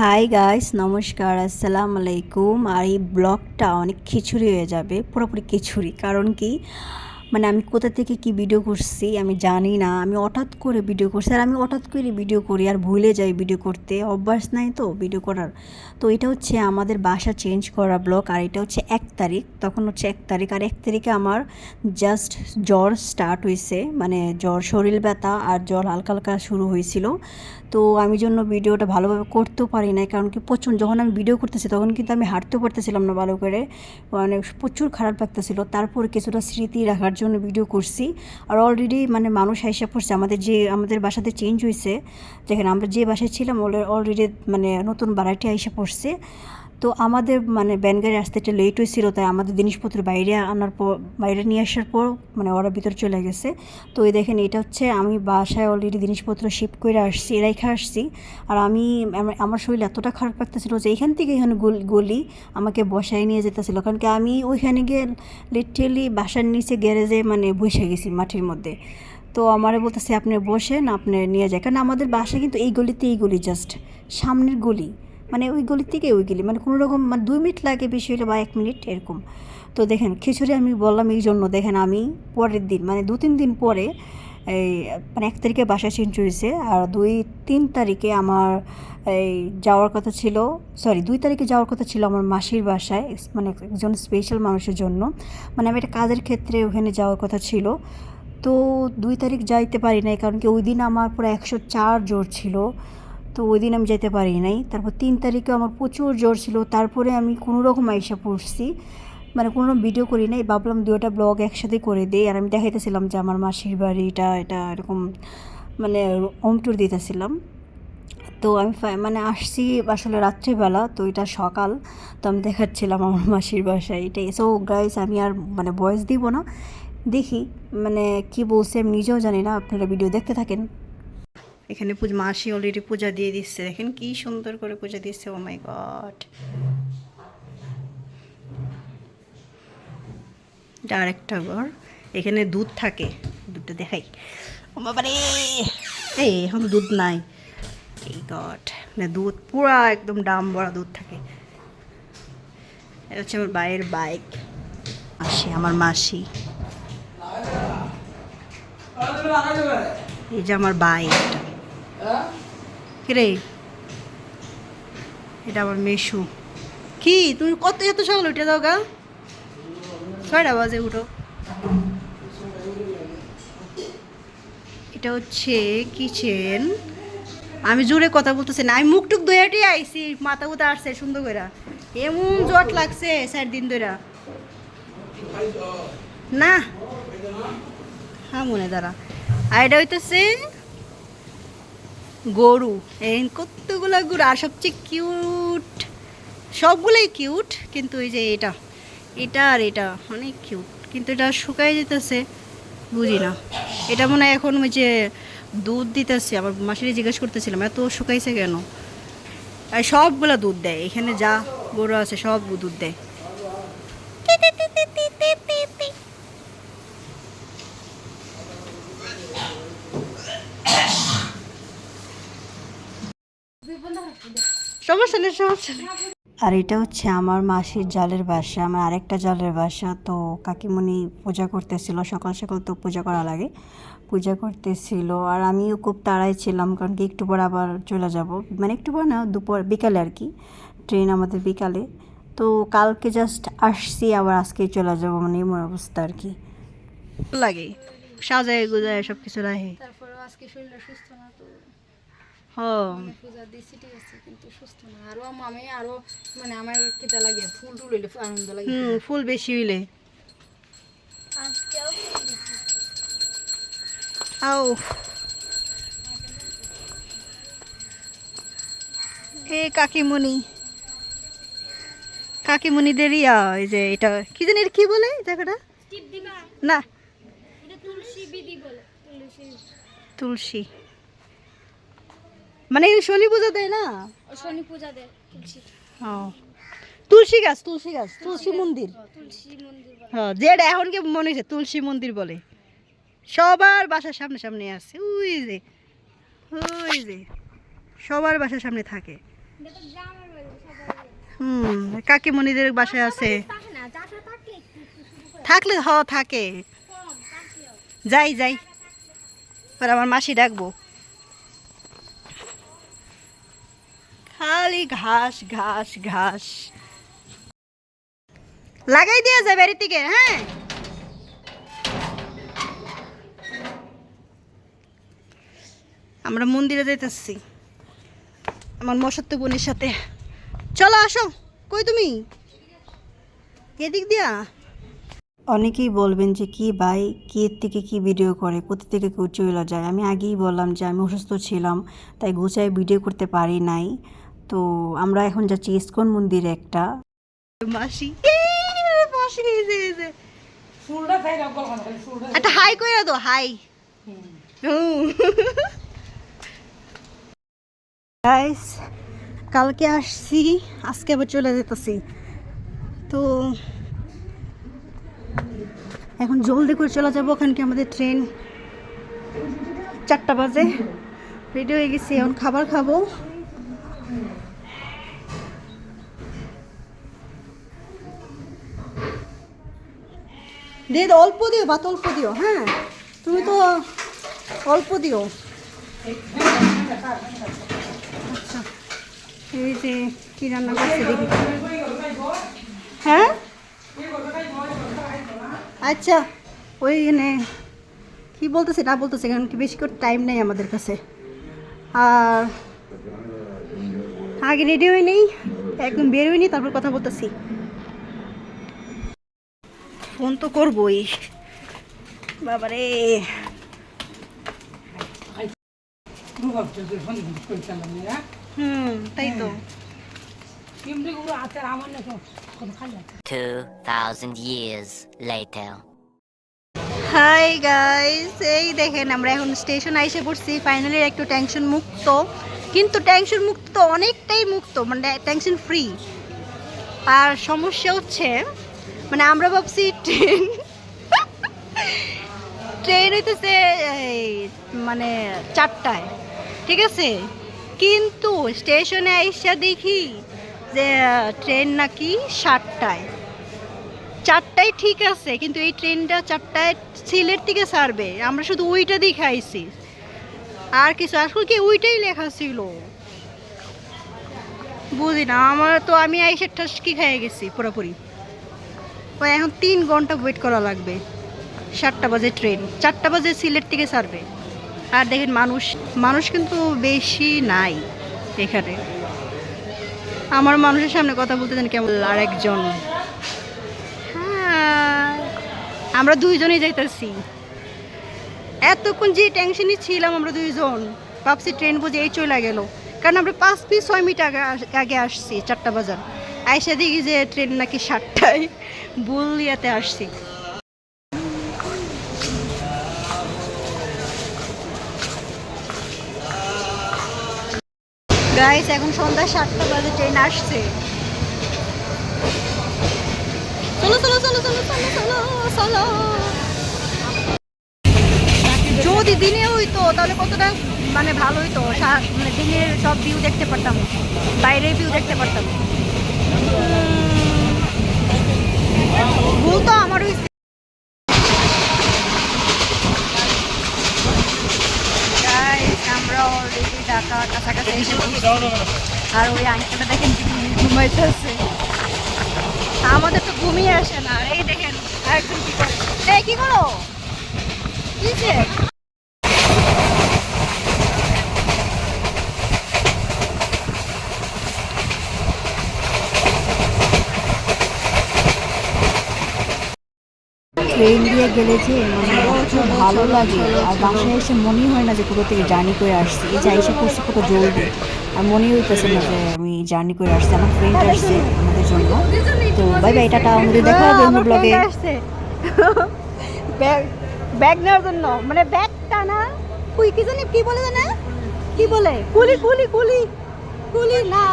Hi guys নমস্কার, আসসালাম আলাইকুম। আর এই ব্লগটা অনেক খিচুড়ি হয়ে যাবে, পুরোপুরি খিচুড়ি। কারণ কি? মানে আমি কোথা থেকে কি ভিডিও করছি, আমি জানি না। আমি হঠাৎ করে ভিডিও করছি, আর আমি হঠাৎ করে ভিডিও করি, আর ভুলে যাই ভিডিও করতে। অভ্যাস নাই তো ভিডিও করার। তো এটা হচ্ছে আমাদের বাসা চেঞ্জ করা ব্লগ আর এটা হচ্ছে এক তারিখ। তখন হচ্ছে এক তারিখ, আর এক তারিখে আমার জাস্ট জ্বর স্টার্ট হয়েছে মানে জ্বর, শরীর ব্যথা, আর জ্বর হালকা হালকা শুরু হয়েছিল তো আমি জন্য ভিডিওটা ভালোভাবে করতেও পারি না কারণ কি প্রচুর, যখন আমি ভিডিও করতেছি, তখন কিন্তু আমি হাঁটতেও পারতেছিলাম না ভালো করে। মানে প্রচুর খারাপ লাগতেছিল। তারপর কিছুটা স্মৃতি রাখার জন্য ভিডিও করছি। আর অলরেডি মানে মানুষ হাইসা পড়ছে, আমাদের যে, আমাদের বাসাতে চেঞ্জ হয়েছে যেখানে আমরা যে বাসায় ছিলাম অলরেডি মানে নতুন বাড়াটি আইসা পড়ছে। তো আমাদের মানে ব্যান গাড়ি আসতে একটু লেট হয়েছিল, তাই আমাদের জিনিসপত্র বাইরে আনার পর, বাইরে নিয়ে আসার পর মানে ওরা ভিতর চলে গেছে। তো এই দেখেন, এটা হচ্ছে আমি বাসায় অলরেডি জিনিসপত্র শিফট করে আসছি, রেখে আসছি। আর আমি, আমার- শরীর এতটা খারাপ লাগতেছিল যে এখান থেকে এখানে গলি আমাকে বসায় নিয়ে যেতেছিল। কারণ কি আমি ওইখানে গিয়ে লিটারেলি বাসার নিচে গ্যারেজে মানে বসে গেছি মাঠের মধ্যে। তো আমারে বলতেছে, আপনি বসেন, আপনি নিয়ে যায় কারণ আমাদের বাসা কিন্তু এই গলিতে এই গলি জাস্ট সামনের গলি। মানে ওই গলি থেকে ওই গলি। মানে কোনো রকম মানে দুই মিনিট লাগে বেশি হলে বা এক মিনিট এরকম। তো দেখেন, খিচুড়ি আমি বললাম এই জন্য, দেখেন আমি পরের দিন মানে দু তিন দিন পরে এই মানে এক তারিখে বাসা চেঞ্জ হয়েছে আর দুই, তিন তারিখে আমার এই যাওয়ার কথা ছিল সরি দুই তারিখে যাওয়ার কথা ছিল আমার মাসির বাসায় মানে একজন স্পেশাল মানুষের জন্য। মানে আমি একটা কাজের ক্ষেত্রে ওখানে যাওয়ার কথা ছিল। তো দুই তারিখ যাইতে পারি নাই, কারণ কি ওই দিন আমার পুরো একশো চার জোর ছিল। তো ওই দিন আমি যেতে পারি নাই। তারপর তিন তারিখে আমার প্রচুর জ্বর ছিল। তারপরে আমি কোনো রকম আইসা পড়ছি। মানে কোনো ভিডিও করি নাই। ভাবলাম দুটো ব্লগ একসাথে করে দিই। আর আমি দেখাইতেছিলাম যে আমার মাসির বাড়িটা এটা এরকম মানে হোম ট্যুর দিতেছিলাম। তো আমি মানে আসছি আসলে রাত্রিবেলা। তো এটা সকাল। তো আমি দেখাচ্ছিলাম আমার মাসির বাসায় এটাই। সো গাইস আমি আর মানে ভয়েস দিব না। দেখি মানে কি বলছে, আমি নিজেও জানি না। আপনারা ভিডিও দেখতে থাকেন। এখানে মাসি অলরেডি পূজা দিয়ে দিচ্ছে, দেখেন কি সুন্দর করে পূজা দিচ্ছে ও মাই গড এটা আরেকটা ঘর, এখানে দুধ থাকে, দুধটা দেখাই। ও বাবারে! এই, এখন দুধ নাই। এই গড মানে দুধ পুরা একদম ডাম ভরা দুধ থাকে। এটা হচ্ছে আমার বাইয়ের বাইক আসে আমার মাসি। এই যে আমার বাইক কিরে এটা আমার মেশু। কি? তুমি কত এত সকাল উঠে দাও গা। ছয়টা বাজে, উঠো। এটা হচ্ছে কিচেন। আমি জোরে কথা বলতেছি না। আমি মুখ টুক দইয়াটি আইছি। মাথা গুতা আসছে সুন্দর করে এমন জট লাগছে চার দিন ধরে না। হ্যাঁ মনে দাঁড়া। আর এটা হইতেছে গরু। এই কতগুলো গরু আর সবচেয়ে কিউট সবগুলোই কিউট কিন্তু এই যে এটা এটা আর এটা অনেক কিউট কিন্তু এটা শুকাই যেতেছে, বুঝি না। এটা মনে হয় এখন ওই যে দুধ দিতেছে, আমার মাসিরে জিজ্ঞেস করতেছিলাম, এত শুকাইছে কেন? সবগুলো দুধ দেয়, এখানে যা গরু আছে সব দুধ দেয়। সমস্যা নেই সমস্যা নেই। আর এটা হচ্ছে আমার মাসির জালের বাসা আমার আরেকটা জালের বাসা। তো কাকিমণি পূজা করতেছিল সকাল সকাল তো পূজা করা লাগে। পূজা করতেছিল আর আমিও খুব তাড়াই ছিলাম কারণ কি একটু পর আবার চলে যাব। মানে একটু পর না দুপুর বিকালে আর কি। ট্রেন আমাদের বিকালে। তো কালকে জাস্ট আসছি আবার আজকেই চলে যাব মানে এমন অবস্থা আর কি। লাগে সাজায় গুজায় সব কিছু রাখে তারপরেও আজকে শরীরটা সুস্থ না তো পূজা ঠিক আছে কিন্তু সুস্থ না। আরও আমি আরও মানে আমার কেটা লাগে ফুল টুল হইলে আনন্দ লাগে। ফুল বেশি হইলে। আও। এ কাকিমণি। কাকিমণিদের ইয়া এই যে এটা কি জানি কি বলে জায়গাটা? না। তুলসী বিধি বলে তুলসী। তুলসী। মানে শনি পূজা দেয় না? শনি পূজা দেয় তুলসী। ও তুলসী গাছ তুলসী গাছ তুলসী মন্দির। বলে। হ্যাঁ যেটা এখন কি মনে হয়েছে তুলসী মন্দির বলে। সবার বাসার সামনে সামনে আছে ওই যে ওই যে সবার বাসার সামনে থাকে। হুম কাকিমণিদের বাসায় আছে। থাকলে হ থাকে। যাই যাই। আর আমার মাসি ডাকবো। খালি ঘাস ঘাস ঘাস। লাগাই দিয়ে যায় বাড়ি থেকে হ্যাঁ? আমরা মন্দিরে যাইতেছি, আমার মশাত্ত বোনের সাথে। চলো আসো, কই তুমি? এদিক দিয়া। অনেকেই বলবেন যে কি ভাই, কে থেকে কি ভিডিও করে, কোথা থেকে কেউ চলে যায়? আমি আগেই বললাম যে আমি অসুস্থ ছিলাম, তাই গুছায় ভিডিও করতে পারি নাই। তো আমরা এখন যাচ্ছি ইস্কন মন্দিরে একটা। মাসি মাসি। একটা হাই করে দো হাই। গাইস কালকে আসছি আজকে আবার চলে যেতেছি। তো এখন জলদি করে চলে যাব ওখানে কি আমাদের ট্রেন চারটা বাজে। রেডি হয়ে গেছি এখন খাবার খাব। দাও, অল্প দিও ভাত অল্প দিও হ্যাঁ? তুমি তো অল্প দিও। আচ্ছা এই যে কি রান্না করছে দেখি। হ্যাঁ? আচ্ছা ওই এনে কি বলতেছে না বলতেছে কারণ কি বেশি করে টাইম নেই আমাদের কাছে। আর আগে রেডি হয়ে নেই একদম বের হয়নি তারপর কথা বলতেছি। ফোন তো করবই। বাবারে। হুম তাই তো। 2,000 years later. হাই গাইস এই দেখেন আমরা এখন স্টেশন আইসে পড়ছি ফাইনালি একটু টেনশন মুক্ত। কিন্তু টেনশন মুক্ত তো অনেকটাই মুক্ত মানে টেনশন ফ্রি আর সমস্যা হচ্ছে মানে আমরা ভাবছি ট্রেন। ট্রেন হইতেছে মানে চারটায়, ঠিক আছে? কিন্তু স্টেশনে আইসা দেখি যে, ট্রেন নাকি সাতটায়। চারটায় ঠিক আছে, কিন্তু এই ট্রেনটা চারটায় সিলেট থেকে ছাড়বে। আমরা শুধু ওইটা দেখে আইছি। আর কিছু, আসলে কি ওইটাই লেখা ছিল? বুঝি না আমার তো আমি আইসে ঠাসকি খেয়ে গেছি, পুরোপুরি। তো এখন তিন ঘণ্টা ওয়েট করা লাগবে। সাতটা বাজে ট্রেন চারটা বাজে সিলেট থেকে ছাড়বে। আর দেখেন মানুষ মানুষ কিন্তু বেশি নাই এখানে। আমার মানুষের সামনে কথা বলতে জানি কেমন আর একজন। হ্যাঁ, আমরা দুইজনেই যাইতেছি। এতক্ষণ যে টেনশনই ছিলাম আমরা দুইজন। ভাবছি ট্রেন বুঝে এই চলে গেল। কারণ আমরা পাঁচ পিস ছয় মিনিট আগে আগে আসছি চারটা বাজার। আইসা দেখি যে ট্রেন নাকি সাতটায় বুলিয়াতে আসছি। গাইস এখন সন্ধ্যা সাতটা বাজে, ট্রেন আসছে। চলো চলো চলো চলো চলো চলো যদি দিনে হইতো, তাহলে কতটা মানে ভালো হইতো? মানে দিনের সব ভিউ দেখতে পারতাম। বাইরের ভিউ দেখতে পারতাম। ভুল তো আমার হইছে। আমরা অলরেডি ঢাকা কাছাকাছি। আর ওই আঙ্কেলটা দেখেন ঘুমাইতেছে। আমাদের তো ঘুমিয়ে আসে না। এই দেখেন আরেকজন কি করে? কি করো? ট্রেন দিয়ে গেলে যে মানে খুব ভালো লাগে। আর বাসায় এসে মনেই হয় না যে কোথা থেকে জার্নি করে আসছি। এই যে এসে করছি কত জলদি। আর মনেই হইতেছে না যে আমি জার্নি করে আসছি। আমার ফ্রেন্ড আসছে আমাদের জন্য। তো বাই বাই টাটা। আমাদের দেখা হবে অন্য ব্লগে ব্যাগ ব্যাগ নেওয়ার জন্য। মানে ব্যাগটা না কুই কি জানি কি বলে জানা? কি বলে? কুলি কুলি কুলি। কুলি না।